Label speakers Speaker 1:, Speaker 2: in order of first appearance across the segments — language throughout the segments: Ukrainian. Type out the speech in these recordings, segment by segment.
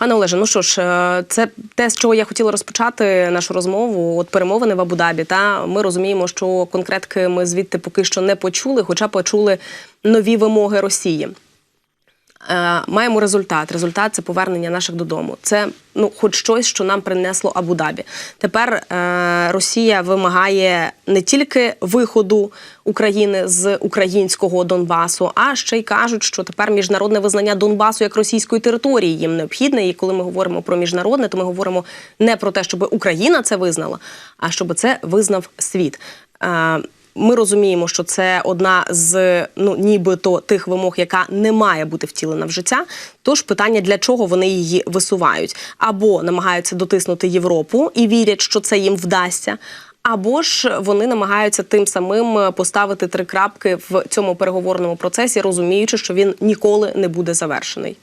Speaker 1: Пане Олеже, ну що ж, е, це те, з чого я хотіла розпочати нашу розмову. От перемовини в Абу-Дабі. Та ми розуміємо, що конкретки ми звідти поки що не почули, хоча почули нові вимоги Росії. Е, Маємо результат. Результат це повернення наших додому. Це ну, хоч щось, що нам принесло Абу-Дабі. Тепер е, Росія вимагає не тільки виходу України з українського Донбасу, а ще й кажуть, що тепер міжнародне визнання Донбасу як російської території їм необхідне. І коли ми говоримо про міжнародне, то ми говоримо не про те, щоб Україна це визнала, а щоб це визнав світ. Ми розуміємо, що це одна з ну нібито тих вимог, яка не має бути втілена в життя. Тож питання, для чого вони її висувають, або намагаються дотиснути Європу і вірять, що це їм вдасться. Або ж вони намагаються тим самим поставити три крапки в цьому переговорному процесі, розуміючи, що він ніколи не буде завершений.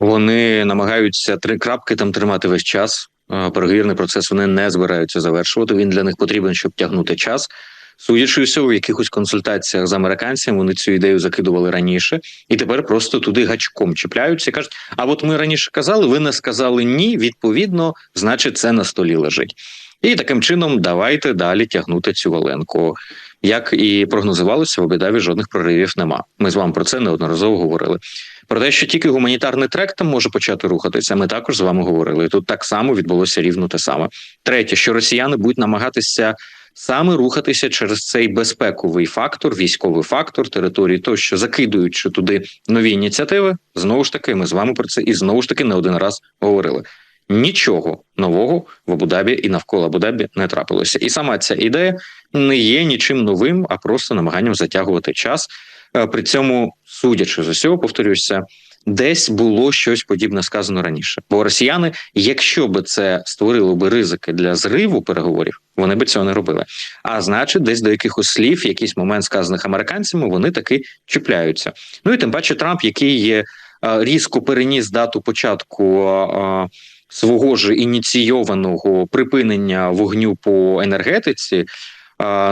Speaker 2: Вони намагаються три крапки там тримати весь час. Переговірний процес вони не збираються завершувати. Він для них потрібен, щоб тягнути час. Судячи всього, в якихось консультаціях з американцями вони цю ідею закидували раніше, і тепер просто туди гачком чіпляються і кажуть: а от ми раніше казали, ви не сказали ні. Відповідно, значить, це на столі лежить. І таким чином давайте далі тягнути цю валенку. Як і прогнозувалося, в Обідаві жодних проривів нема. Ми з вами про це неодноразово говорили. Про те, що тільки гуманітарний трек там може почати рухатися, ми також з вами говорили. Тут так само відбулося рівно те саме. Третє, що росіяни будуть намагатися саме рухатися через цей безпековий фактор, військовий фактор території, тощо закидуючи туди нові ініціативи. Знову ж таки, ми з вами про це і знову ж таки не один раз говорили. Нічого нового в Абу-Дабі і навколо Абу-Дабі не трапилося. І сама ця ідея не є нічим новим, а просто намаганням затягувати час. Е, При цьому, судячи з усього, повторюся, десь було щось подібне сказано раніше. Бо росіяни, якщо би це створило би ризики для зриву переговорів, вони би цього не робили. А значить, десь до якихось слів, якийсь момент сказаних американцями, вони таки чіпляються. Ну і тим паче Трамп, який є е, різко переніс дату початку. е, Свого ж ініційованого припинення вогню по енергетиці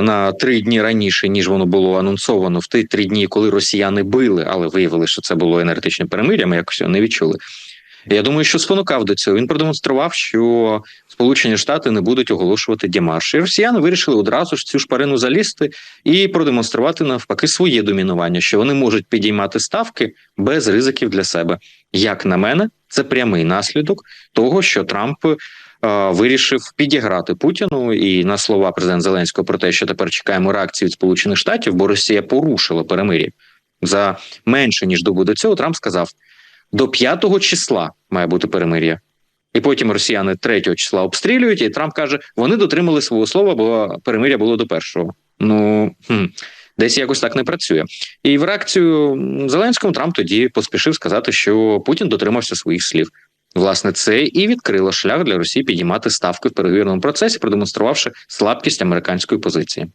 Speaker 2: на три дні раніше ніж воно було анонсовано в ті три дні, коли росіяни били, але виявили, що це було енергетичне перемир'я. Ми якось його не відчули. Я думаю, що спонукав до цього. Він продемонстрував, що Сполучені Штати не будуть оголошувати дімарш. І росіяни вирішили одразу ж цю шпарину залізти і продемонструвати навпаки своє домінування, що вони можуть підіймати ставки без ризиків для себе. Як на мене, це прямий наслідок того, що Трамп вирішив підіграти Путіну. І на слова президента Зеленського про те, що тепер чекаємо реакції від Сполучених Штатів, бо Росія порушила перемир'я за менше ніж добу до цього. Трамп сказав: до 5 числа має бути перемир'я. І потім росіяни 3 числа обстрілюють, і Трамп каже: вони дотримали свого слова, бо перемир'я було до першого. Ну хм, десь якось так не працює. І в реакцію Зеленському Трамп тоді поспішив сказати, що Путін дотримався своїх слів. Власне, це і відкрило шлях для Росії підіймати ставки в переговірному процесі, продемонструвавши слабкість американської позиції.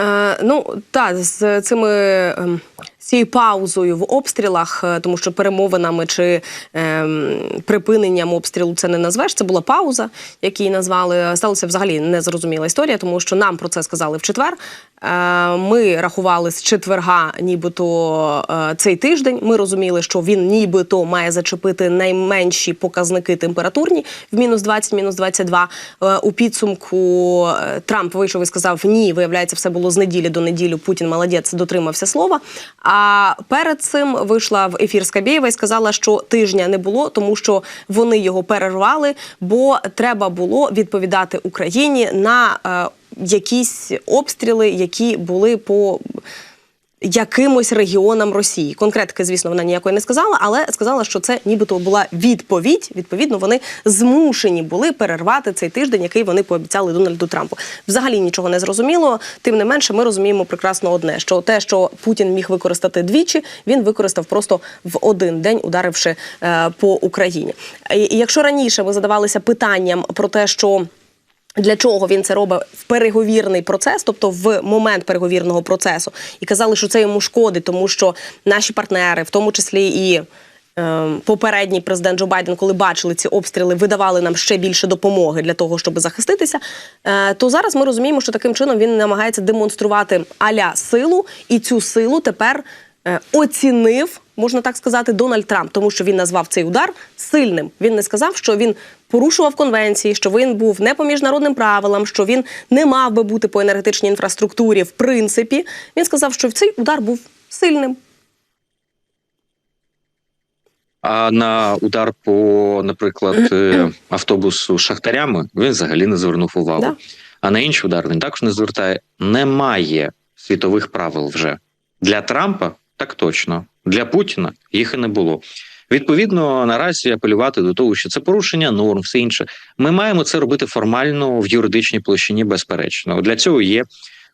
Speaker 1: Е, ну так, з цими ем, цією паузою в обстрілах, е, тому що перемовинами чи ем, припиненням обстрілу це не назвеш. Це була пауза, які назвали. Сталася взагалі незрозуміла історія, тому що нам про це сказали в четвер. Е, Ми рахували з четверга, нібито е, цей тиждень. Ми розуміли, що він нібито має зачепити найменші показники температурні в мінус 20, мінус 22. Е, У підсумку е, Трамп вийшов і сказав: ні, виявляється, все було з неділі до неділі. Путін молодець, дотримався слова. А перед цим вийшла в ефір Скабєєва і сказала, що тижня не було, тому що вони його перервали, бо треба було відповідати Україні на е, якісь обстріли, які були по якимось регіонам Росії. Конкретики, звісно, вона ніякої не сказала, але сказала, що це нібито була відповідь. Відповідно, вони змушені були перервати цей тиждень, який вони пообіцяли Дональду Трампу. Взагалі нічого не зрозуміло. Тим не менше, ми розуміємо прекрасно одне: що те, що Путін міг використати двічі, він використав просто в один день, ударивши е, по Україні. І якщо раніше ми задавалися питанням про те, що для чого він це робить в переговірний процес, тобто в момент переговірного процесу, і казали, що це йому шкодить, тому що наші партнери, в тому числі і е, попередній президент Джо Байден, коли бачили ці обстріли, видавали нам ще більше допомоги для того, щоб захиститися. Е, то зараз ми розуміємо, що таким чином він намагається демонструвати аля силу, і цю силу тепер е, оцінив можна так сказати, Дональд Трамп, тому що він назвав цей удар сильним. Він не сказав, що він порушував конвенції, що він був не по міжнародним правилам, що він не мав би бути по енергетичній інфраструктурі. В принципі, він сказав, що цей удар був сильним.
Speaker 2: А на удар по, наприклад, е, автобусу шахтарями він взагалі не звернув увагу.
Speaker 1: Да.
Speaker 2: А на інший удар він також не звертає. Немає світових правил вже для Трампа. Так точно для Путіна їх і не було. Відповідно, наразі апелювати до того, що це порушення норм, все інше. Ми маємо це робити формально в юридичній площині, безперечно. Для цього є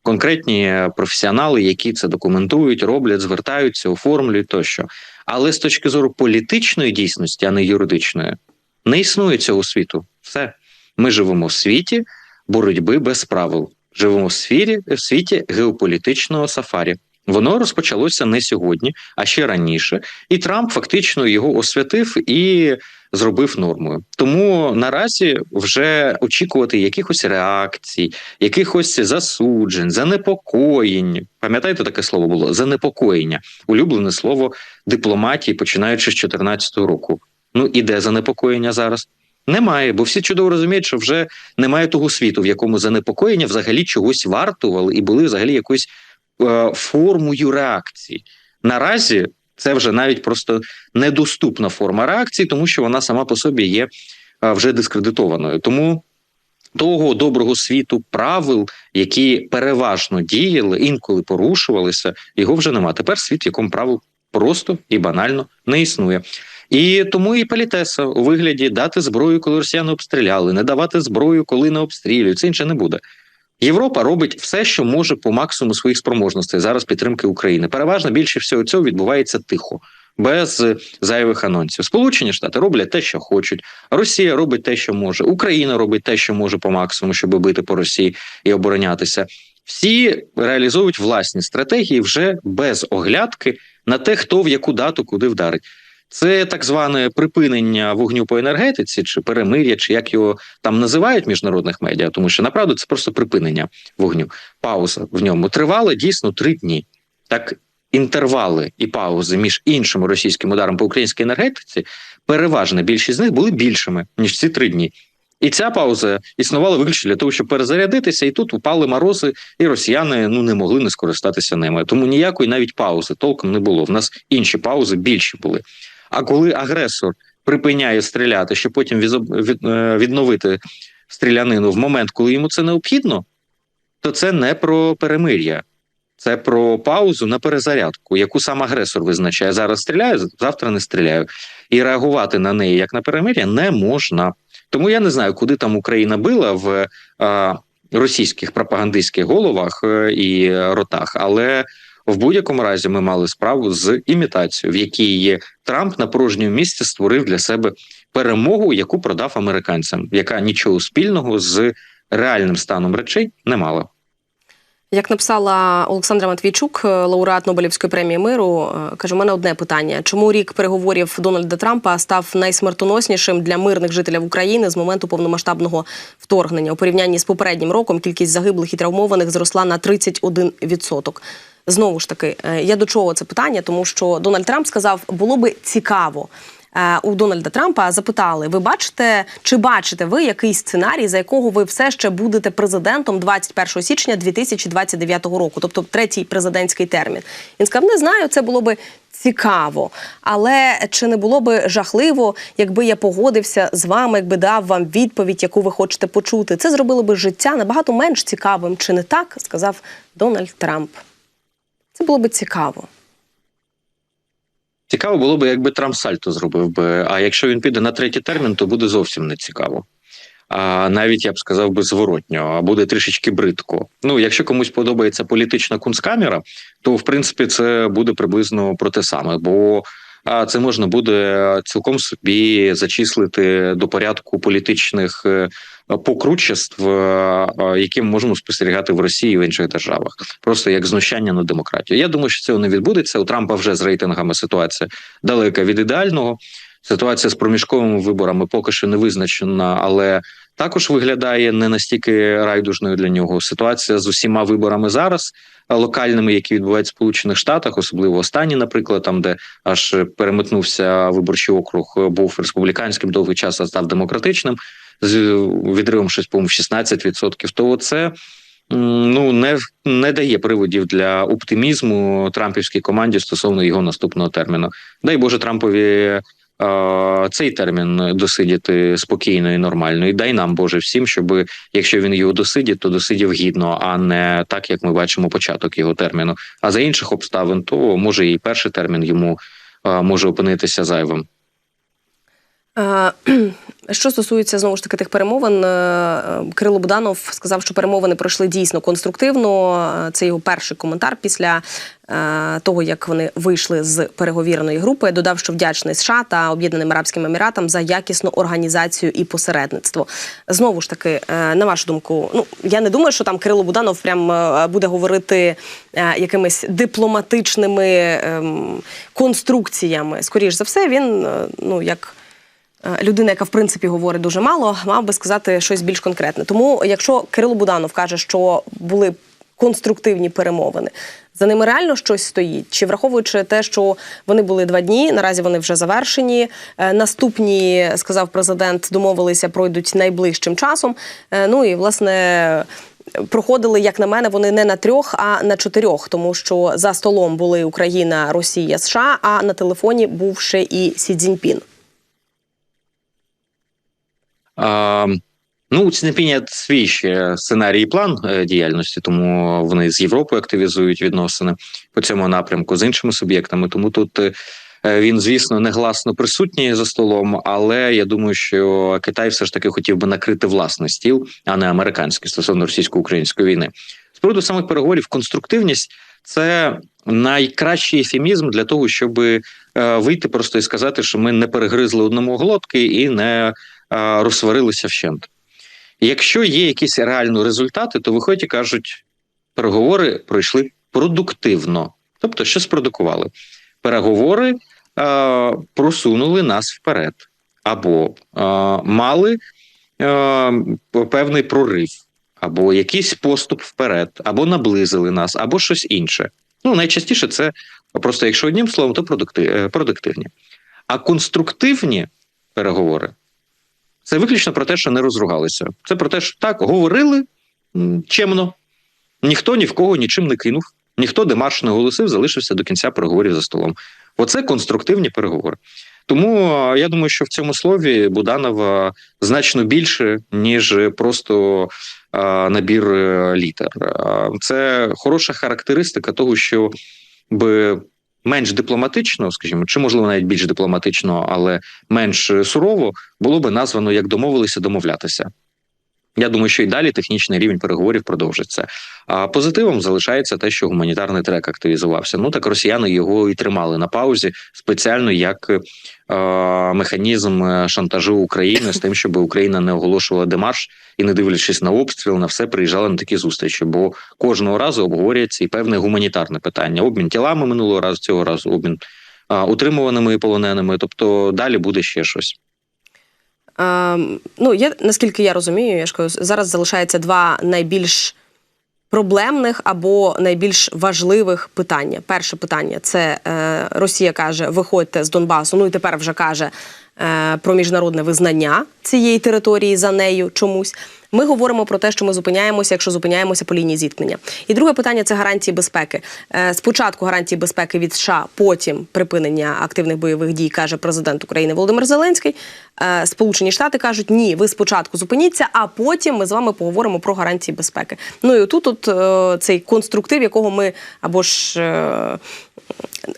Speaker 2: конкретні професіонали, які це документують, роблять, звертаються, оформлюють тощо. Але з точки зору політичної дійсності, а не юридичної, не існує цього світу. Все. Ми живемо в світі боротьби без правил. Живемо в світі, в світі геополітичного сафарі. Воно розпочалося не сьогодні, а ще раніше. І Трамп фактично його освятив і зробив нормою. Тому наразі вже очікувати якихось реакцій, якихось засуджень, занепокоєнь. Пам'ятаєте, таке слово було занепокоєння, улюблене слово дипломатії, починаючи з 2014 року. Ну і де занепокоєння зараз? Немає, бо всі чудово розуміють, що вже немає того світу, в якому занепокоєння взагалі чогось вартували і були взагалі якоюсь е, формою реакції. Наразі це вже навіть просто недоступна форма реакції, тому що вона сама по собі є е, вже дискредитованою. Тому того доброго світу правил, які переважно діяли, інколи порушувалися, його вже нема. Тепер світ, в якому правил просто і банально не існує. І тому і політеса у вигляді дати зброю, коли росіяни обстріляли, не давати зброю, коли не обстрілюють. Це інше не буде. Європа робить все, що може по максимуму своїх спроможностей зараз підтримки України. Переважно більше всього цього відбувається тихо, без е, зайвих анонсів. Сполучені Штати роблять те, що хочуть. Росія робить те, що може. Україна робить те, що може по максимуму, щоб бити по Росії і оборонятися. Всі реалізовують власні стратегії вже без оглядки на те, хто в яку дату куди вдарить. Це так зване припинення вогню по енергетиці, чи перемир'я, чи як його там називають в міжнародних медіа, тому що направду це просто припинення вогню. Пауза в ньому тривала дійсно три дні. Так інтервали і паузи між іншими російським ударом по українській енергетиці, переважна більшість з них були більшими ніж ці три дні. І ця пауза існувала виключно для того, щоб перезарядитися, і тут упали морози, і росіяни ну не могли не скористатися ними. Тому ніякої навіть паузи толком не було. В нас інші паузи більші були. А коли агресор припиняє стріляти, щоб потім е, відновити стрілянину в момент, коли йому це необхідно, то це не про перемир'я, це про паузу на перезарядку, яку сам агресор визначає. Зараз стріляю, завтра не стріляю. І реагувати на неї як на перемир'я не можна. Тому я не знаю, куди там Україна била в е, російських пропагандистських головах е, і ротах, але в будь-якому разі ми мали справу з імітацією, в якій Трамп на порожньому місці створив для себе перемогу, яку продав американцям, яка нічого спільного з реальним станом речей не мала.
Speaker 1: Як написала Олександра Матвійчук, е, лауреат Нобелівської премії миру, е, каже: у мене одне питання: чому рік переговорів Дональда Трампа став найсмертоноснішим для мирних жителів України з моменту повномасштабного вторгнення? У порівнянні з попереднім роком кількість загиблих і травмованих зросла на 31%. Знову ж таки, е, я до чого це питання? Тому що Дональд Трамп сказав, було би цікаво. Е, У Дональда Трампа запитали: ви бачите, чи бачите ви якийсь сценарій, за якого ви все ще будете президентом 21 січня 2029 року, тобто третій президентський термін? Він сказав: не знаю, це було би цікаво, але чи не було би жахливо, якби я погодився з вами, якби дав вам відповідь, яку ви хочете почути? Це зробило би життя набагато менш цікавим, чи не так? сказав Дональд Трамп. Це було би цікаво.
Speaker 2: Цікаво було б, якби Трамп сальто зробив би. А якщо він піде на третій термін, то буде зовсім не цікаво. А навіть я б сказав би зворотньо, а буде трішечки бридко. Ну, якщо комусь подобається політична кунсткамера, то в принципі це буде приблизно про те саме, бо це можна буде цілком собі зачислити до порядку політичних е, покручеств, е, е, які ми можемо спостерігати в Росії і в інших державах, просто як знущання на демократію. Я думаю, що цього не відбудеться. У Трампа вже з рейтингами ситуація далека від ідеального. Ситуація з проміжковими виборами поки що не визначена, але також виглядає не настільки райдужною для нього. Ситуація з усіма виборами зараз е, локальними, які відбуваються в Сполучених Штатах, особливо останні, наприклад, там де аж переметнувся виборчий округ, е, був республіканським довгий час, а став демократичним з відривом щось по 16%, То це ну не не дає приводів для оптимізму Трампівській команді стосовно його наступного терміну. Дай Боже Трампові е, цей термін досидіти спокійно і нормально. І дай нам Боже всім, щоб якщо він його досидить, то досидів гідно, а не так, як ми бачимо початок його терміну. А за інших обставин, то може і перший термін йому може опинитися зайвим.
Speaker 1: Е, Що стосується знову ж таки тих перемовин, е, е, Кирило Буданов сказав, що перемовини пройшли дійсно конструктивно. Це його перший коментар після того, як вони вийшли з переговірної групи. Додав, що вдячний США та Об'єднаним Арабським Еміратам за якісну організацію і посередництво. Знову ж таки, на вашу думку, ну я не думаю, що там Кирило Буданов прям буде говорити якимись дипломатичними ем, конструкціями. Скоріш за все, він ну як. Е, людина, яка в принципі говорить дуже мало, мав би сказати щось більш конкретне. Тому, якщо Кирило Буданов каже, що були конструктивні перемовини, за ними реально щось стоїть? Чи враховуючи те, що вони були два дні, наразі вони вже завершені. Е, Наступні, сказав президент, домовилися, пройдуть найближчим часом. Е, Ну і власне. Проходили, як на мене, вони не на трьох, а на чотирьох, тому що за столом були Україна, Росія, США, а на телефоні був ще і Сі Цзіньпін.
Speaker 2: Ну, у Цінепіня свій сценарій і план е, діяльності, тому вони з Європою активізують відносини по цьому напрямку з іншими суб'єктами. Тому тут е, він, звісно, негласно присутній за столом, але я думаю, що Китай все ж таки хотів би накрити власний стіл, а не американський стосовно російсько-української війни. З приводу самих переговорів, конструктивність це найкращий ефемізм для того, щоб е, вийти просто і сказати, що ми не перегризли одному глотки і не розсварилися вщент. Якщо є якісь реальні результати, то виходять і кажуть, переговори пройшли продуктивно, тобто, що спродукували. Переговори е, просунули нас вперед, або е, мали е, певний прорив, або якийсь поступ вперед, або наблизили нас, або щось інше. Ну, найчастіше це просто, якщо одним словом, то е, продуктивні. А конструктивні переговори це виключно про те, що не розругалися. Це про те, що так говорили чемно, ніхто ні в кого нічим не кинув, ніхто демарш не оголосив, залишився до кінця переговорів за столом. Оце конструктивні переговори. Тому я думаю, що в цьому слові Буданова значно більше, ніж просто набір е, літер. Це хороша характеристика того, що би менш дипломатично, скажімо, чи можливо навіть більш дипломатично, але менш е, сурово, було би названо як домовилися домовлятися. Я думаю, що і далі технічний рівень переговорів продовжиться. А позитивом залишається те, що гуманітарний трек активізувався. Ну так росіяни його і тримали на паузі спеціально як е, механізм е, шантажу України з тим, щоб Україна не оголошувала демарш і, не дивлячись на обстріл, на все приїжджала на такі зустрічі. Бо кожного разу обговорюється і певне гуманітарне питання. Обмін тілами минулого разу, цього разу обмін а, утримуваними і полоненими. Тобто далі буде ще щось.
Speaker 1: Е, ну, я, наскільки я розумію, я ж кажу, зараз залишається два найбільш проблемних або найбільш важливих питання. Перше питання це е, Росія каже: виходьте з Донбасу. Ну і тепер вже каже про міжнародне визнання цієї території за нею чомусь. Ми говоримо про те, що ми зупиняємося, якщо зупиняємося по лінії зіткнення. І друге питання це гарантії безпеки. Е, Спочатку гарантії безпеки від США, потім припинення активних бойових дій, каже президент України Володимир Зеленський. Е, Сполучені Штати кажуть, ні, ви спочатку зупиніться, а потім ми з вами поговоримо про гарантії безпеки. Ну і отут от, е, цей конструктив, якого ми або ж.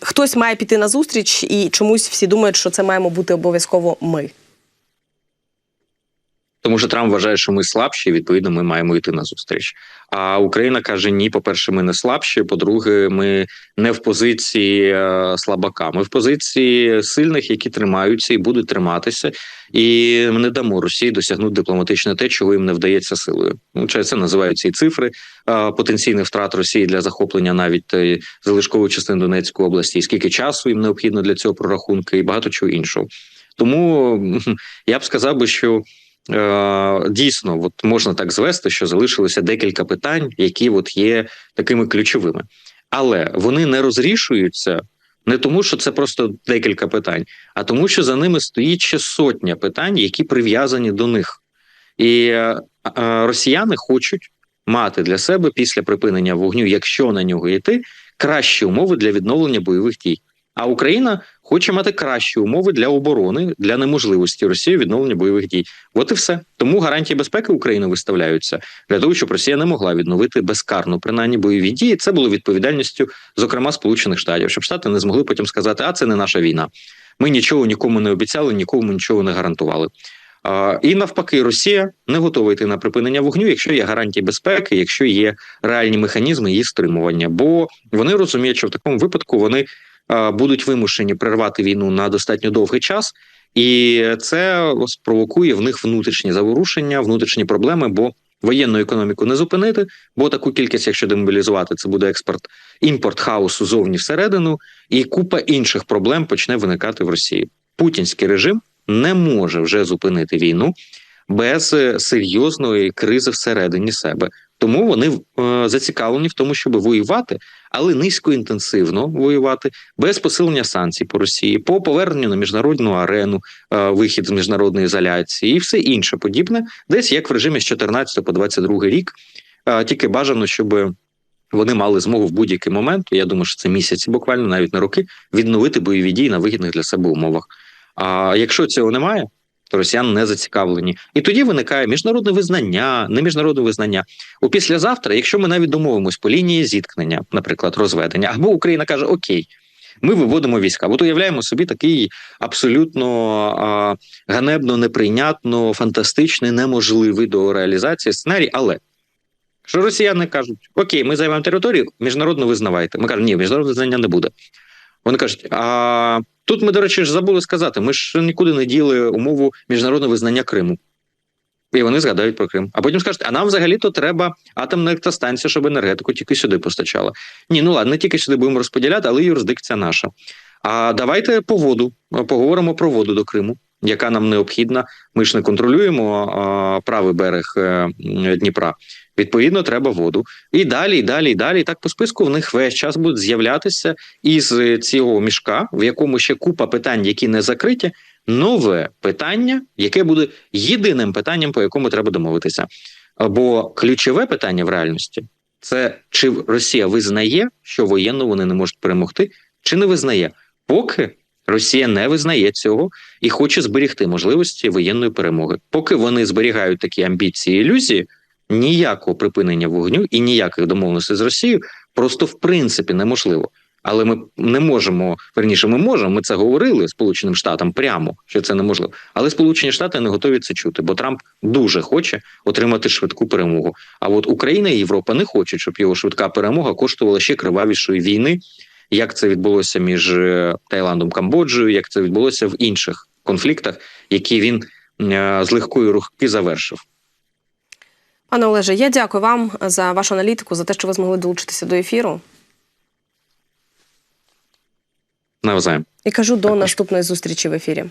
Speaker 1: Хтось має піти на зустріч, і чомусь всі думають, що це маємо бути обов'язково ми.
Speaker 2: Тому що Трамп вважає, що ми слабші, і, відповідно, ми маємо йти на зустріч. А Україна каже: ні, по-перше, ми не слабші. По-друге, ми не в позиції е, слабака. Ми в позиції сильних, які тримаються і будуть триматися, і ми не дамо Росії досягнути дипломатично те, чого їм не вдається силою. Ну, це називають ці цифри е, потенційних втрат Росії для захоплення навіть е, залишкової частини Донецької області, і скільки часу їм необхідно для цього прорахунки, і багато чого іншого. Тому я б сказав би, що дійсно от можна так звести, що залишилося декілька питань, які от є такими ключовими, але вони не розрішуються. Не тому, що це просто декілька питань, а тому, що за ними стоїть ще сотня питань, які прив'язані до них. І е, е, росіяни хочуть мати для себе після припинення вогню, якщо на нього йти, кращі умови для відновлення бойових дій. А Україна хоче мати кращі умови для оборони для неможливості Росії відновлення бойових дій. От і все. Тому гарантії безпеки України виставляються для того, щоб Росія не могла відновити безкарно принаймні бойові дії. Це було відповідальністю, зокрема Сполучених Штатів, щоб Штати не змогли потім сказати, а це не наша війна. Ми нічого нікому не обіцяли, нікому нічого не гарантували. І навпаки, Росія не готова йти на припинення вогню, якщо є гарантії безпеки, якщо є реальні механізми її стримування. Бо вони розуміють, що в такому випадку вони будуть вимушені прервати війну на достатньо довгий час, і це спровокує в них внутрішні заворушення, внутрішні проблеми. бо Воєнну економіку не зупинити, бо таку кількість, якщо демобілізувати, це буде експорт, імпорт хаосу зовні всередину, і купа інших проблем почне виникати в Росії. Путінський режим не може вже зупинити війну без е, серйозної кризи всередині себе. Тому вони е, зацікавлені в тому, щоб воювати, але низькоінтенсивно воювати без посилення санкцій по Росії, по поверненню на міжнародну арену, е, вихід з міжнародної ізоляції і все інше подібне, десь як в режимі з 14 по 22 рік. Е, тільки бажано, щоб вони мали змогу в будь-який момент. Я думаю, що це місяці, буквально навіть не роки, відновити бойові дії на вигідних для себе умовах. А якщо цього немає, то росіяни не зацікавлені, і тоді виникає міжнародне визнання, не міжнародне визнання. У післязавтра, якщо ми навіть домовимось по лінії зіткнення, наприклад, розведення, або Україна каже Окей. Ми виводимо війська. От уявляємо собі такий абсолютно а, ганебно неприйнятно, фантастичний, неможливий до реалізації сценарій. Але що росіяни кажуть: Окей, ми займаємо територію, міжнародно визнавайте. Ми кажемо, ні, міжнародного визнання не буде. Вони кажуть, а тут ми, до речі, ж забули сказати, ми ж нікуди не діли умову міжнародного визнання Криму. І вони згадають про Крим. А потім скажуть, а нам взагалі-то треба атомна електростанція, щоб енергетику тільки сюди постачала. Ні, ну ладно, не тільки сюди будемо розподіляти, але юрисдикція наша. А давайте по воду поговоримо про воду до Криму, яка нам необхідна. Ми ж не контролюємо правий берег е, Дніпра. Відповідно, треба воду. І далі, і далі, і далі. І так по списку в них весь час будуть з'являтися із цього мішка, в якому ще купа питань, які не закриті, нове питання, яке буде єдиним питанням, по якому треба домовитися. Бо ключове питання в реальності це чи Росія визнає, що воєнно вони не можуть перемогти, чи не визнає, поки Росія не визнає цього і хоче зберігти можливості воєнної перемоги. Поки вони зберігають такі амбіції і ілюзії, ніякого припинення вогню і ніяких домовленостей з Росією просто в принципі неможливо. Але ми не можемо верніше, ми можемо. Ми це говорили Сполученим Штатам прямо, що це неможливо. Але Сполучені Штати не готові це чути, бо Трамп дуже хоче отримати швидку перемогу. А от Україна і Європа не хочуть, щоб його швидка перемога коштувала ще кривавішої війни, як це відбулося між е, Таїландом Камбоджею, як це відбулося в інших конфліктах, які він е, з легкої рухки завершив.
Speaker 1: Пане Олеже, я дякую вам за вашу аналітику, за те, що ви змогли долучитися до ефіру.
Speaker 2: Навзаєм.
Speaker 1: І кажу до
Speaker 2: Також.
Speaker 1: наступної зустрічі в ефірі.